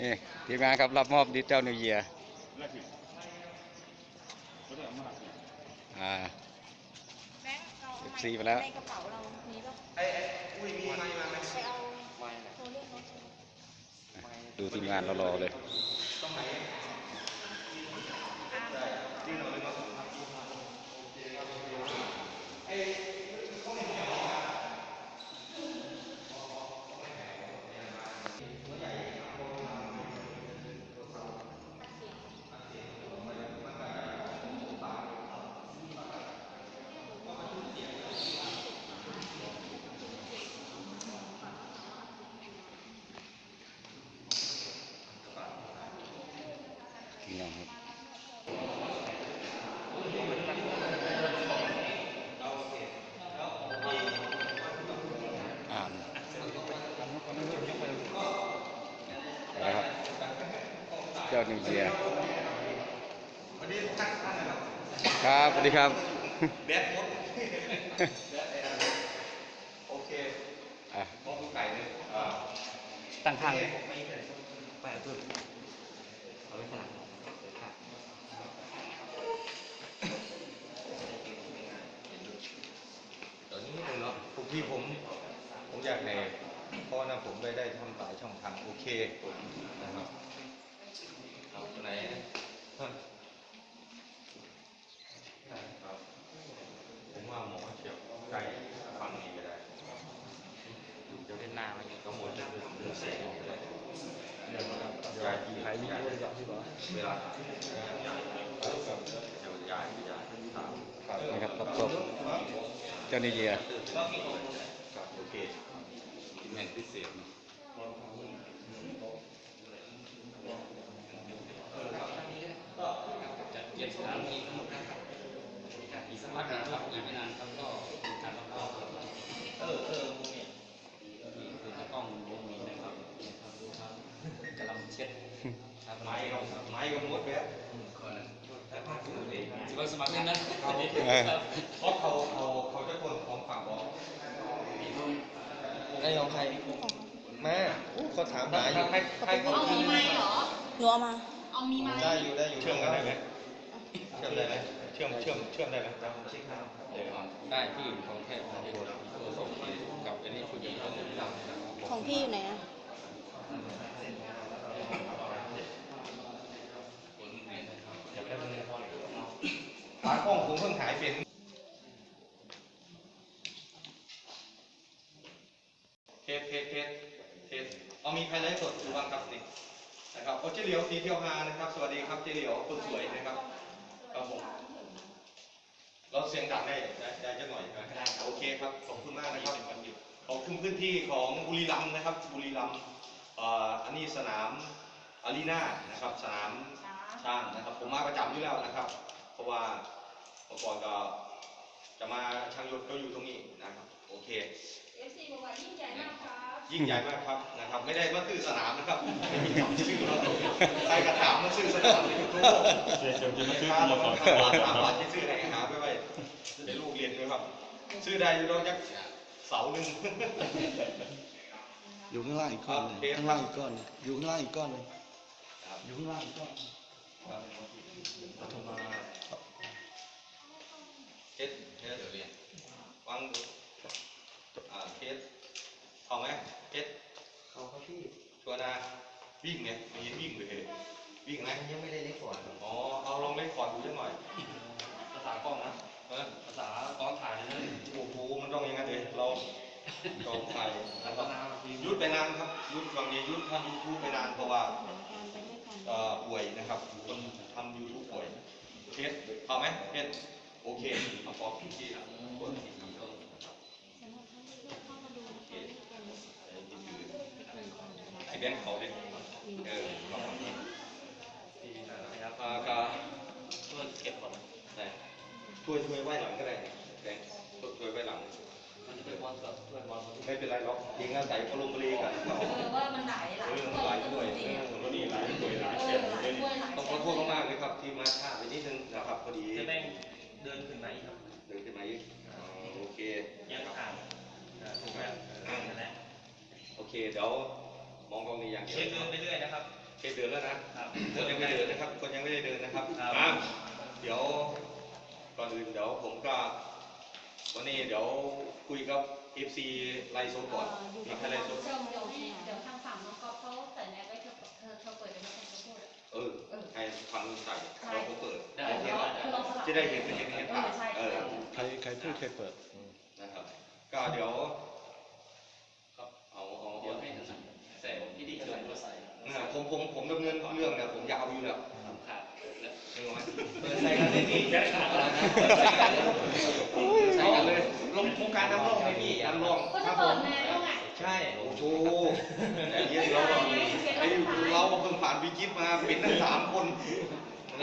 นี่ทีมงานครับรับมอบดิจิตอลนิวเยียอ่าแบงค์เราเอา14ไปแล้วในกระเป๋าเรามีป่ะไอ้ไอ้อุ้ยมีไม้มาไหมไปเอาโทรเรียกรถดูทีมงานเรารอเลยตรงไหน อ่า ที่เราเลยเนาะ พี่น้องครับอ่าน นะครับ เจ้านิวเยียวันนี้ตั้งท่านนะครับครับสวัสดีครับแบดมดโอเคอะมองดูไก่เลยอ่าตั้งข้างเลยไปเพิ่มเอาไว้ข้างหลังตอนนี้นิดนึงเนาะทุกที่ผม ผมอยากให้เพราะว่านะผมได้ได้ทำหลายช่ องทางโอเคนะครับเอาตัวไหนะได้ครับผมว่าหมอเฉียบใกล้ฟังนี้ก็ได้จะเล่นหน้ามันก็หมดจะเรื่องเสียงเดี๋ยยาที่ใครมีเรื่องที่บอกเวลาเดี๋ยวยายย้ายาครับนะครับรับศพเจ้านิเยียโอเคแห่งพิเศษ จัดเก็บสถานที่ทั้งหมดนะครับอีกสักพักนะครับอีกไม่นานครับก็การรับรองครับเออเออมุมนี้นี่คือตะกล้องวงนี้นะครับกำลังเช็ดไม้กับไม้กับมดแบบก่อนนะแต่พที่อื่นเองสมัครสมัครเล่นนะเพราะเขาเขาเขาจะคนของฝั่งบอกไอ้ของใคร มาเขาถามหาอยู่ให้ให้เขาเอามีไม้เหรอ หนูเอามา เอามีไม้ได้อยู่ได้อยู่เชื่อมกันได้ไหมเชื่อมได้ไหมเชื่อมเชื่อมเชื่อมได้ไหมเดี๋ยวได้ที่ของแท้ของที่ตัวส่งกับอันนี้ผู้หญิงเขาจะทำนะครับของพี่อยู่ไหนอะคนเรียนนะครับอยากได้เป็นฝากล้องผมเพิ่งหายเป็นเทสเทสเทส เทสเอามีใครไลฟ์สดอยู่บ้างครับนี่นะครับโอ้เจเหลียวสีเที่ยวฮานะครับ สวัสดีครับเจเหลียวคนสวยนะครับครับผมเราเสียงดังได้ได้ได้จะหน่อยนะโอเคครับขอบคุณมากนะครับขอบคุณพื้นที่ของบุรีรัมย์นะครับ บุรีรัมย์เอ่ออันนี้สนามอารีนานะครับสนามช่างนะครับ ผมมาประจำอยู่แล้วนะครับ เพราะว่าเมื่อก่อนก็จะมาช่างยนต์ก็อยู่ตรงนี้นะครับ โอเค FC บอกว่ายิ่งใหญ่มากครับ ยิ่งใหญ่มากครับนะครับ ไม่ได้มาซื้อสนามนะครับไม่มีคำชื่อเราใครกระถามมาซื้อสนามในยูทูบเดี๋ยวจะมาซื้อสโมสรสามบาทที่ซื้อไหนหาไปไว้เป็นลูกเรียนด้วยครับซื้อได้อยู่ดอกจักเสาหนึ่งอยู่ข้างล่างอีกก้อนหนึงโอเคข้างล่างอีกก้อนหนึ่งอยู่ข้างล่างอีกก้อนหนึงอยู่ข้างล่างอีกก้อนปฐมาเคสเคสเดี๋ยวเรียนวางดูอ่าเคส เอาไหมเคสเขาเขาที่ชัวร์นะวิ่งเนี่ยไม่เห็นวิ่งเลยวิ่งไหมยังไม่ได้เล็กกว่าอ๋อเอาลองเล่นคอร์ดดูสักหน่อยภาษากล้องนะเออภาษาตอนถ่ายเลยโอ้โหมันต้องอย่างนั้นเลยเราลองถ่ายนะครับยุดไปนานครับยุดบางทียุดทำยูทูบไปนานเพราะว่าไปด้วยกันเอ่อป่วยนะครับคนทำยูทูบป่วยเคสเอาไหมเคสโอเคเอาพอพี่ที่ละคนที่ดีต้องนะครับ สำหรับท่านที่เข้ามาดูนะคะนี่เป็น ไอ้แบงค์เขาเลยเออลองทำนี่นะครับอ่าก็ช่วยเก็บก่อนได้ช่วยช่วยไว้หลังก็ได้แบงค์ช่วยไว้หลัง มันจะเป็นบอลกับถ้วยบอลไม่เป็นไรหรอกยิงอาศัยพลบุรีกันเออว่ามันหลายหลายเรื่องถ้วยหลายก็ด้วยจริงเรื่องนี้หลายด้วยหลายเอเสีอยหลายถ้วยหลายต้องขอโทษมากๆเลยครับที่มาช้าไปนิดนึงนะครับพอดีจะแบ่งเดินขึ้นไหนครับเดินขึ้นมาอีกอ๋อโอเคยังครับห่างถูกไหมนั่นแหละโอเคเดี๋ยว มองกล้องนี้อย่างเดียวเช็คเดินไปเรื่อยนะครับเคเดินแล้วนะคนยังไม่เดินนะครับ คนยังไม่ได้เดินนะครับอะเดี๋ยวก่อนอื่นเดี๋ยวผมก็วันนี้เดี๋ยวคุยกับ FC ไลฟ์สดก่อนมีใครไลฟ์สดเดี๋ยวเดี๋ยวให้เดี๋ยวทางฝั่งน้องก๊อฟเขาใส่แมสไว้เธอเธอเธอเปิดเป็นคนจะพูดอะเออให้ฟังใส่แล้วก็เปิดเดี๋ยวคือเราสลับจะได้เห็นเห็นเห็นเอภาอพใช่เออใครใครพูดใครเปิดนะครับก็เดี๋ยวเอาเอา เดี๋ยว เอา ให้ใส่พิธีจุดก็ใส่ เนี่ย ผมผมผมดำเนินเรื่องเนี่ยผมยาวอยู่แล้วขาดแล้วเห็นไหมเปิดใส่กันเลยพี่แค่ขาดแล้วนะใส่กันเลยลงโครงการน้ำร่องไหมพี่น้ำร่องก็คจะรับผเปิดมแมสแล้วไงใช่โอ้โหแต่เยี่ยเราไอ้เราเพิ่งผ่านวิกฤตมาเป็นทั้งสามคน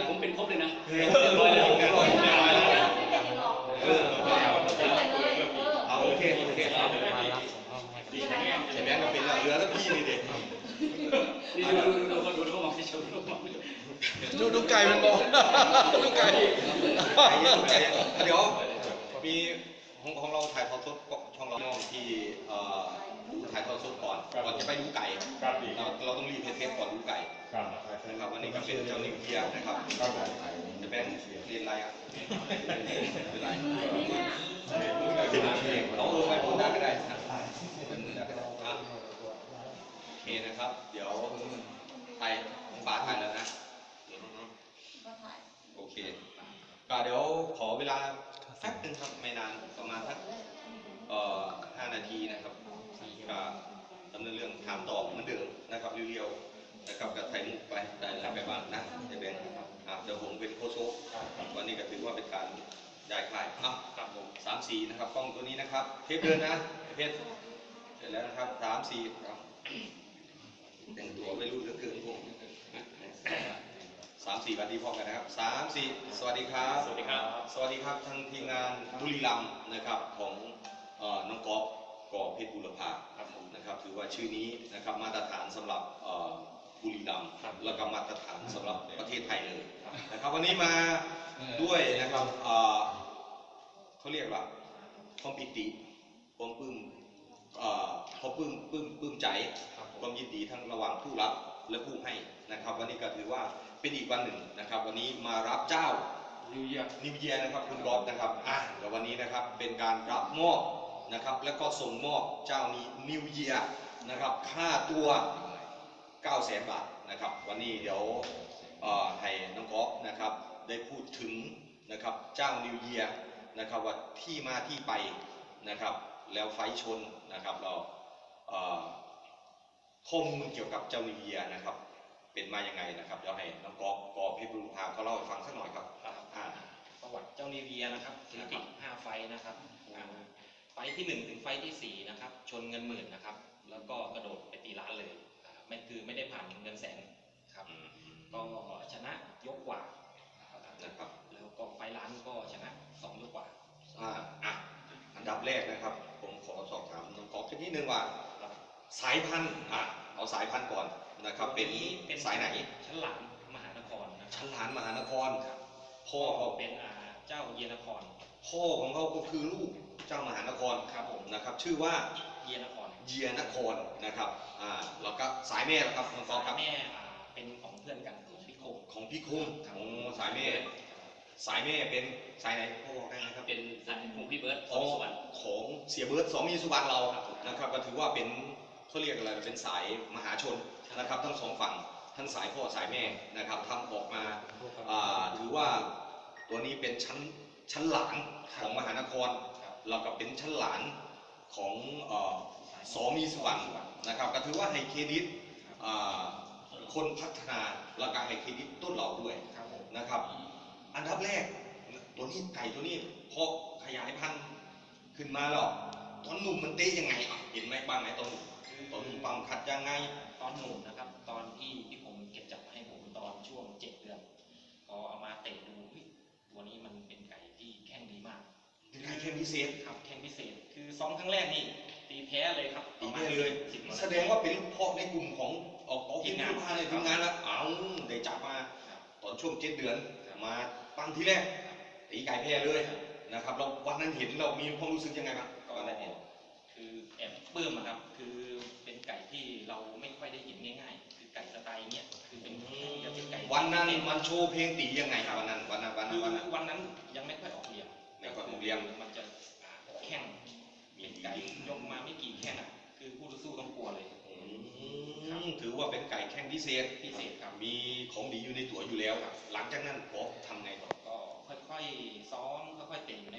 ผมเป็นครบเลยนะเรียบร้อยแล้วเรียบร้อยแล้ว ไม่เป็นหรอกเออเปิดเลยเออเอาโอเคโอเคครับใช่ไหมก็เป็นแล้วเหลือแล้วพี่นี่เด็ก นี่ดูดูคนดูเขามองที่ชมเขามอง ดูดูไก่มันบอกดูไก่เดี๋ยวมีของของเราถ่ายทอดสดช่องเราที่เอ่อถ่ายทอดสดก่อนก่อนจะไปดูไก่เราเราต้องรีบเทปก่อนดูไก่นะครับวันนี้ก็เป็นเจ้านิวเกียร์นะครับจะเป็นเรียนอะไรอะเป็นไรเราเออไปพูดได้ก็ได้นะอะโอเคนะครับ เดี๋ยวถ่ายของป๋าถ่ายแล้วนะก็ถ่ายโอเค ก็เดี๋ยวขอเวลาแป๊บนึงครับไม่นานประมาณสักเอ่อห้านาทีนะครับก็ดำเนินเรื่องถามตอบเหมือนเดิมนะครับเรียวๆนะครับกับไทยมุกไปได้แล้วไปบ้างนะเดี๋ยวแบงค์อะเดี๋ยวผมเป็นโค้ชโชควันนี้ก็ถือว่าเป็นการย้ายค่ายอะครับผมสามสี่นะครับกล้องตัวนี้นะครับเทปเดินนะเพชรเสร็จแล้วนะครับสามสี่ครับแต่งตัวไม่รู้เหลือเกินผมสามสี่สวัสดีพร้อมกันนะครับสามสี่สวัสดีครับ สวัสดีครับ สวัสดีครับทางทีมงานบุรีรัมย์นะครับของเอ่อน้องกอล์ฟกอเพชรบุรพาครับผมนะครับถือว่าชื่อนี้นะครับมาตรฐานสำหรับเอ่อบุรีรัมย์แล้วก็มาตรฐานสำหรับประเทศไทยเลยนะครับวันนี้มาด้วยนะครับเอ่อเขาเรียกว่าความปิติความปลื้มเอ่อความปลื้มปลื้มปลื้มใจความยินดีทั้งระหว่างผู้รับและผู้ให้นะครับ วันนี้ก็ถือว่า เป็นอีกวันหนึ่งนะครับ วันนี้มารับเจ้านิวเยียร์นิวเยียนะครับคุณก๊อฟนะครับอะเดี๋ยววันนี้นะครับเป็นการรับมอบนะครับ แล้วก็ส่งมอบเจ้านี้นิวเยียนะครับ ค่าตัว9 0 0แสนบาทนะครับ วันนี้เดี๋ยวเอ่อให้น้องก๊อฟนะครับ ได้พูดถึงนะครับเจ้านิวเยียนะครับว่าที่มาที่ไปนะครับ แล้วไฟท์ชนนะครับเราเอ่อข้อมูลเกี่ยวกับเจ้านิวเยียนะครับ เป็นมายังไงนะครับเดี๋ยวให้น้องก๊อฟกอเพชรบุรพาเขาเล่าให้ฟังสักหน่อยครับอ่าประวัติเจ้านิวเยียร์นะครับสถิติ5ไฟท์นะครับอ่าไฟท์ที่1ถึงไฟท์ที่4นะครับ ชนเงินหมื่นนะครับ แล้วก็กระโดดไปตีล้านเลยอ่าไม่คือไม่ได้ผ่านเงินแสนครับก็ชนะยกกว่านะครับแล้วก็ไฟท์ล้านก็ชนะ2ยกกว่าอ่าอะอันดับแรกนะครับ ผมขอสอบถามน้องกอล์ฟสักนิดนึงว่าครับสายพันธุ์อะเอาสายพันธุ์ก่อน นะครับ เป็นตัวนี้เป็นสายไหนชั้นหลานมหานครนะคชัรับนหลานมหานครครับพ่อก็เขาเป็นอ่าเจ้าเยียนคร พ่อของเขาก็คือลูกเจ้ามหานครครับผมนะครับ ชื่อว่าเยียนครเยียนครนะครับอ่าแล้วก็สายแม่ล่ะครับน้องกอล์ฟครับแม่อ่าเป็นของเพื่อนกันของพี่คงของพี่คุ้มโอ้สายแม่ สายแม่เป็นสายไหนพ่อบอกได้ไหมครับ เป็นสายของพี่เบิร์ตขขอองงสวรรค์ของเสียเบิร์ดสองมีสุวรรณเรานะครับก็ถือว่าเป็นเขาเรียกอะไรเป็นสายมหาชน นะครับ ทั้งสองฝั่งทั้งสายพ่อสายแม่นะครับทำออกมาอ่าถือว่าตัวนี้เป็นชั้นชั้นหลานของมหานครเราก็เป็นชั้นหลานของเอ่อสอมีสุวรรณนะครับ ก็ถือว่าให้เครดิตอ่าคนพัฒนาแล้วก็ให้เครดิตต้นเราด้วยครับผมนะครับ อันดับแรกตัวนี้ไก่ตัวนี้พอขยายพันธุ์ขึ้นมาแล้วตอนหนุ่มมันเตะยังไงอะเห็นไหมบ้างไหมตอนหนุ่ม ตอนหนุ่มปั๊มขัดยังไง ตอนหนุ่มนะครับ ตอนที่พี่ผมเก็บจับมาให้ผมตอนช่วงเจ็ดเดือนพอเอามาเตะดูเฮ้ยตัวนี้มันเป็นไก่ที่แข้งดีมากเป็นไก่แค่พิเศษครับแข้งพิเศษ คือซ้อมครั้งแรกนี่ตีแพ้เลยครับตีแม่เลยสิบกว่าแสดงว่าเป็นลูกพ่อในกลุ่มของออกของทีมงานพาในทีมงานแล้วเอ้าได้จับมาครับตอนช่วงเจ็ดเดือนมาปั้งทีแรกตีไก่แพ้เลยนะครับ เราวันนั้นเห็นเรามีความรู้สึกยังไงบ้างก็วันนั้นเห็นคือแอบปลื้มอะครับ คือเป็นไก่ที่เราไม่ค่อยได้เห็นง่าย ๆ คือไก่สไตล์เนี้ยคือ วั นนั้นมันโชว์เพลงตียังไงครับวันนั้นวันนั้นวันคืนั้นอวันนั้นวันนั้นยังไม่ค่อยออกเหลี่ยมไม่ค่อยออกเหลี่ยมมันจะแข้งมีไก่ยกมาไม่กี่แข้งอะคือคู่ต่อสู้ต้องกลัวเลย อืมถือว่าเป็นไก่แข้งพิเศษพิเศษครับ มีของดีอยู่ในตัวอยู่แล้ว หลังจากนั้นผมทำไงต่อ ก็ค่อยๆซ้อมค่อยๆเตะอยู่ใน